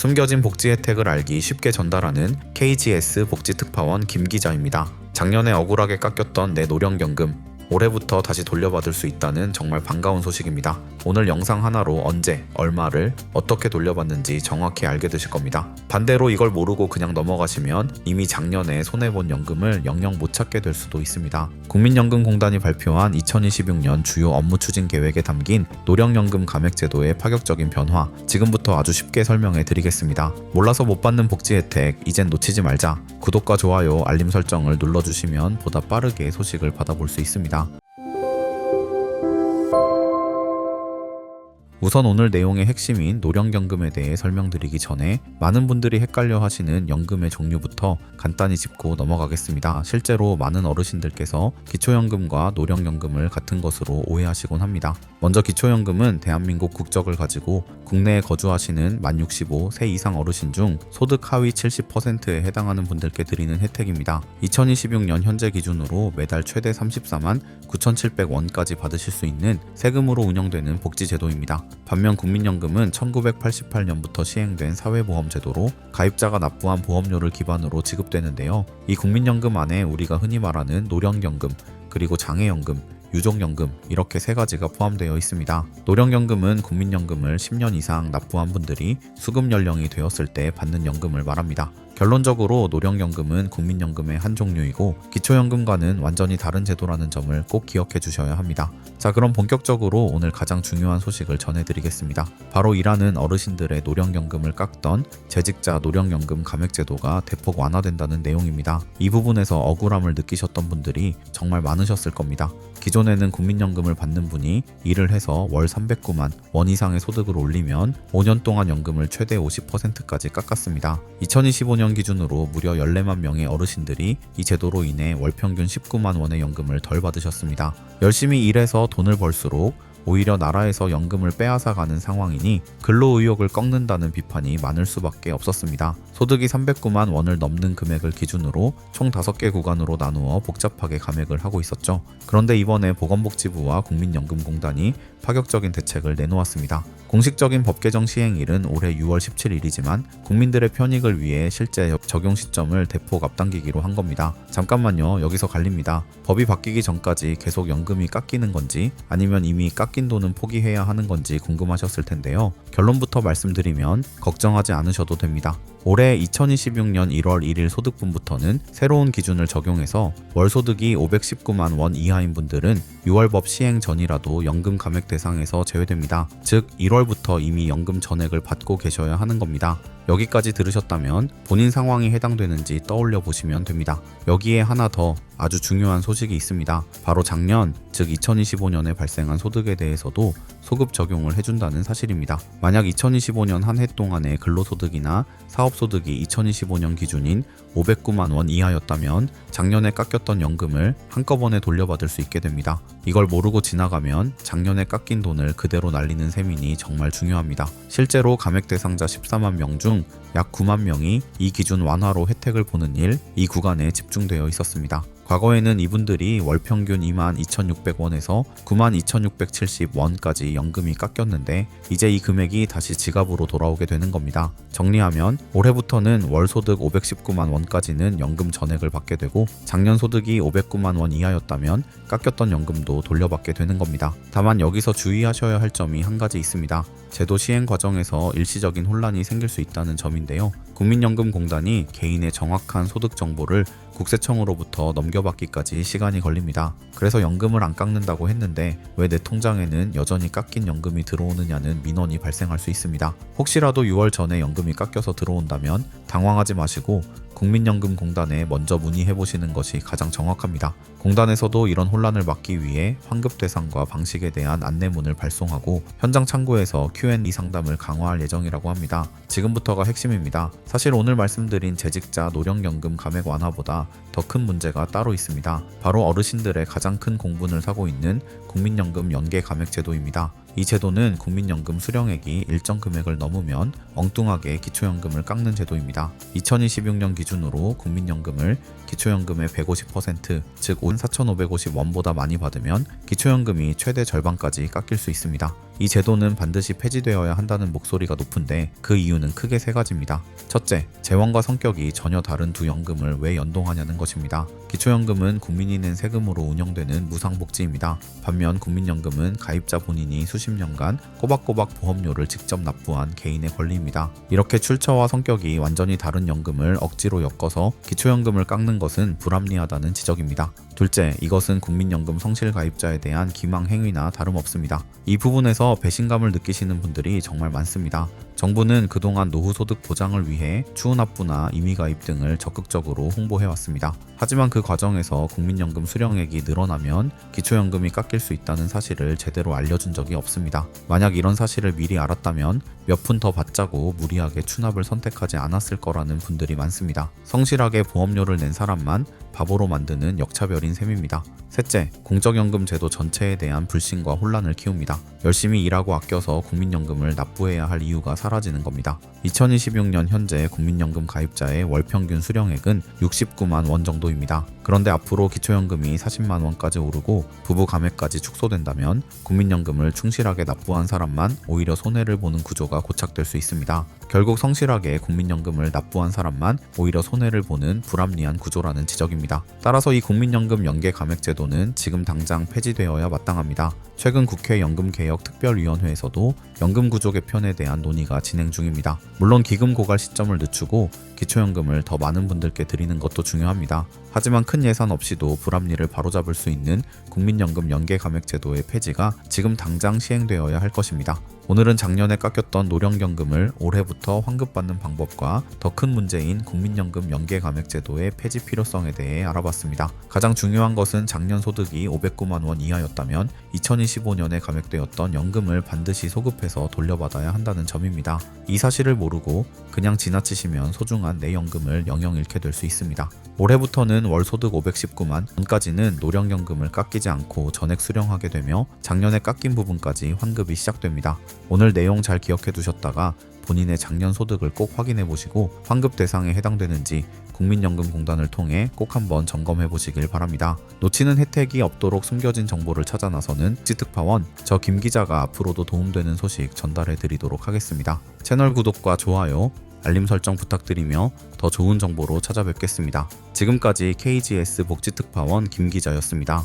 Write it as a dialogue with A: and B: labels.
A: 숨겨진 복지 혜택을 알기 쉽게 전달하는 KGS 복지 특파원 김 기자입니다. 작년에 억울하게 깎였던 내 노령연금 올해부터 다시 돌려받을 수 있다는 정말 반가운 소식입니다. 오늘 영상 하나로 언제, 얼마를 어떻게 돌려받는지 정확히 알게 되실 겁니다. 반대로 이걸 모르고 그냥 넘어가시면 이미 작년에 손해본 연금을 영영 못 찾게 될 수도 있습니다. 국민연금공단이 발표한 2026년 주요 업무 추진 계획에 담긴 노령연금 감액제도의 파격적인 변화, 지금부터 아주 쉽게 설명해 드리겠습니다. 몰라서 못 받는 복지 혜택, 이젠 놓치지 말자. 구독과 좋아요, 알림 설정을 눌러주시면 보다 빠르게 소식을 받아볼 수 있습니다. 우선 오늘 내용의 핵심인 노령연금에 대해 설명드리기 전에 많은 분들이 헷갈려 하시는 연금의 종류부터 간단히 짚고 넘어가겠습니다. 실제로 많은 어르신들께서 기초연금과 노령연금을 같은 것으로 오해하시곤 합니다. 먼저 기초연금은 대한민국 국적을 가지고 국내에 거주하시는 만 65, 세 이상 어르신 중 소득 하위 70%에 해당하는 분들께 드리는 혜택입니다. 2026년 현재 기준으로 매달 최대 34만 9,700원까지 받으실 수 있는 세금으로 운영되는 복지제도입니다. 반면 국민연금은 1988년부터 시행된 사회보험제도로 가입자가 납부한 보험료를 기반으로 지급되는데요. 이 국민연금 안에 우리가 흔히 말하는 노령연금, 그리고 장애연금, 유족연금 이렇게 세 가지가 포함되어 있습니다. 노령연금은 국민연금을 10년 이상 납부한 분들이 수급 연령이 되었을 때 받는 연금을 말합니다. 결론적으로 노령연금은 국민연금의 한 종류이고 기초연금과는 완전히 다른 제도라는 점을 꼭 기억해 주셔야 합니다. 자, 그럼 본격적으로 오늘 가장 중요한 소식을 전해드리겠습니다. 바로 일하는 어르신들의 노령연금을 깎던 재직자 노령연금 감액제도가 대폭 완화된다는 내용입니다. 이 부분에서 억울함을 느끼셨던 분들이 정말 많으셨을 겁니다. 기존에는 국민연금을 받는 분이 일을 해서 월 309만 원 이상의 소득을 올리면 5년 동안 연금을 최대 50%까지 깎았습니다. 2025년 기준으로 무려 14만 명의 어르신들이 이 제도로 인해 월 평균 19만 원의 연금을 덜 받으셨습니다. 열심히 일해서 돈을 벌수록 오히려 나라에서 연금을 빼앗아가는 상황이니 근로 의욕을 꺾는다는 비판이 많을 수밖에 없었습니다. 소득이 309만 원을 넘는 금액을 기준으로 총 5개 구간으로 나누어 복잡하게 감액을 하고 있었죠. 그런데 이번에 보건복지부와 국민연금공단이 파격적인 대책을 내놓았습니다. 공식적인 법 개정 시행일은 올해 6월 17일이지만 국민들의 편익을 위해 실제 적용 시점을 대폭 앞당기기로 한 겁니다. 잠깐만요. 여기서 갈립니다. 법이 바뀌기 전까지 계속 연금이 깎이는 건지 아니면 이미 깎인 돈은 포기해야 하는 건지 궁금하셨을 텐데요. 결론부터 말씀드리면 걱정하지 않으셔도 됩니다. 올해 2026년 1월 1일 소득분부터는 새로운 기준을 적용해서 월 소득이 519만 원 이하인 분들은 6월법 시행 전이라도 연금 감액 대상에서 제외됩니다. 즉 1월부터 이미 연금 전액을 받고 계셔야 하는 겁니다. 여기까지 들으셨다면 본인 상황이 해당되는지 떠올려 보시면 됩니다. 여기에 하나 더 아주 중요한 소식이 있습니다. 바로 작년, 즉 2025년에 발생한 소득에 대해서도 소급 적용을 해준다는 사실입니다. 만약 2025년 한 해 동안의 근로소득이나 사업소득이 2025년 기준인 509만 원 이하였다면 작년에 깎였던 연금을 한꺼번에 돌려받을 수 있게 됩니다. 이걸 모르고 지나가면 작년에 깎인 돈을 그대로 날리는 셈이니 정말 중요합니다. 실제로 감액 대상자 14만 명 중 약 9만 명이 이 기준 완화로 혜택을 보는 일, 이 구간에 집중되어 있었습니다. 과거에는 이분들이 월 평균 22,600원에서 92,670원까지 연금이 깎였는데 이제 이 금액이 다시 지갑으로 돌아오게 되는 겁니다. 정리하면 올해부터는 월 소득 519만 원까지는 연금 전액을 받게 되고 작년 소득이 509만 원 이하였다면 깎였던 연금도 돌려받게 되는 겁니다. 다만 여기서 주의하셔야 할 점이 한 가지 있습니다. 제도 시행 과정에서 일시적인 혼란이 생길 수 있다는 점인데요. 국민연금공단이 개인의 정확한 소득 정보를 국세청으로부터 넘겨받기까지 시간이 걸립니다. 그래서 연금을 안 깎는다고 했는데 왜 내 통장에는 여전히 깎인 연금이 들어오느냐는 민원이 발생할 수 있습니다. 혹시라도 6월 전에 연금이 깎여서 들어온다면 당황하지 마시고 국민연금공단에 먼저 문의해 보시는 것이 가장 정확합니다. 공단에서도 이런 혼란을 막기 위해 환급 대상과 방식에 대한 안내문을 발송하고 현장 창구에서 Q&A 상담을 강화할 예정이라고 합니다. 지금부터가 핵심입니다. 사실 오늘 말씀드린 재직자 노령연금 감액 완화보다 더 큰 문제가 따로 있습니다. 바로 어르신들의 가장 큰 공분을 사고 있는 국민연금 연계 감액 제도입니다. 이 제도는 국민연금 수령액이 일정 금액을 넘으면 엉뚱하게 기초연금을 깎는 제도입니다. 2026년 기준으로 국민연금을 기초연금의 150%, 즉 4,550원보다 많이 받으면 기초연금이 최대 절반까지 깎일 수 있습니다. 이 제도는 반드시 폐지되어야 한다는 목소리가 높은데 그 이유는 크게 세 가지입니다. 첫째, 재원과 성격이 전혀 다른 두 연금을 왜 연동하냐는 것입니다. 기초연금은 국민이 낸 세금으로 운영되는 무상복지입니다. 반면 국민연금은 가입자 본인이 수십 년간 꼬박꼬박 보험료를 직접 납부한 개인의 권리입니다. 이렇게 출처와 성격이 완전히 다른 연금을 억지로 엮어서 기초연금을 깎는 것은 불합리하다는 지적입니다. 둘째, 이것은 국민연금 성실 가입자에 대한 기망 행위나 다름없습니다. 이 부분에서 배신감을 느끼시는 분들이 정말 많습니다. 정부는 그동안 노후소득 보장을 위해 추후납부나 임의가입 등을 적극적으로 홍보해왔습니다. 하지만 그 과정에서 국민연금 수령액이 늘어나면 기초연금이 깎일 수 있다는 사실을 제대로 알려준 적이 없습니다. 만약 이런 사실을 미리 알았다면 몇 푼 더 받자고 무리하게 추납을 선택하지 않았을 거라는 분들이 많습니다. 성실하게 보험료를 낸 사람만 바보로 만드는 역차별인 셈입니다. 셋째, 공적연금 제도 전체에 대한 불신과 혼란을 키웁니다. 열심히 일하고 아껴서 국민연금을 납부해야 할 이유가 사라지는 겁니다. 2026년 현재 국민연금 가입자의 월 평균 수령액은 69만 원 정도입니다. 그런데 앞으로 기초연금이 40만 원까지 오르고 부부 감액까지 축소된다면 국민연금을 충실하게 납부한 사람만 오히려 손해를 보는 구조가 고착될 수 있습니다. 결국 성실하게 국민연금을 납부한 사람만 오히려 손해를 보는 불합리한 구조라는 지적입 니다. 따라서 이 국민연금 연계 감액 제도는 지금 당장 폐지되어야 마땅합니다. 최근 국회 연금개혁특별위원회에서도 연금 구조 개편에 대한 논의가 진행 중입니다. 물론 기금 고갈 시점을 늦추고 기초연금을 더 많은 분들께 드리는 것도 중요합니다. 하지만 큰 예산 없이도 불합리를 바로잡을 수 있는 국민연금 연계 감액 제도의 폐지가 지금 당장 시행되어야 할 것입니다. 오늘은 작년에 깎였던 노령연금을 올해부터 환급받는 방법과 더 큰 문제인 국민연금 연계 감액 제도의 폐지 필요성에 대해 알아봤습니다. 가장 중요한 것은 작년 소득이 509만 원 이하였다면 2025년에 감액되었던 연금을 반드시 소급해서 돌려받아야 한다는 점입니다. 이 사실을 모르고 그냥 지나치시면 소중한 내 연금을 영영 잃게 될 수 있습니다. 올해부터는 월 소득 519만 원까지는 노령연금을 깎이지 않고 전액 수령하게 되며 작년에 깎인 부분까지 환급이 시작됩니다. 오늘 내용 잘 기억해 두셨다가 본인의 작년 소득을 꼭 확인해 보시고 환급 대상에 해당되는지 국민연금공단을 통해 꼭 한번 점검해 보시길 바랍니다. 놓치는 혜택이 없도록 숨겨진 정보를 찾아 나서는 지특파원 저 김 기자가 앞으로도 도움되는 소식 전달해 드리도록 하겠습니다. 채널 구독과 좋아요, 알림 설정 부탁드리며 더 좋은 정보로 찾아뵙겠습니다. 지금까지 KGS 복지특파원 김 기자였습니다.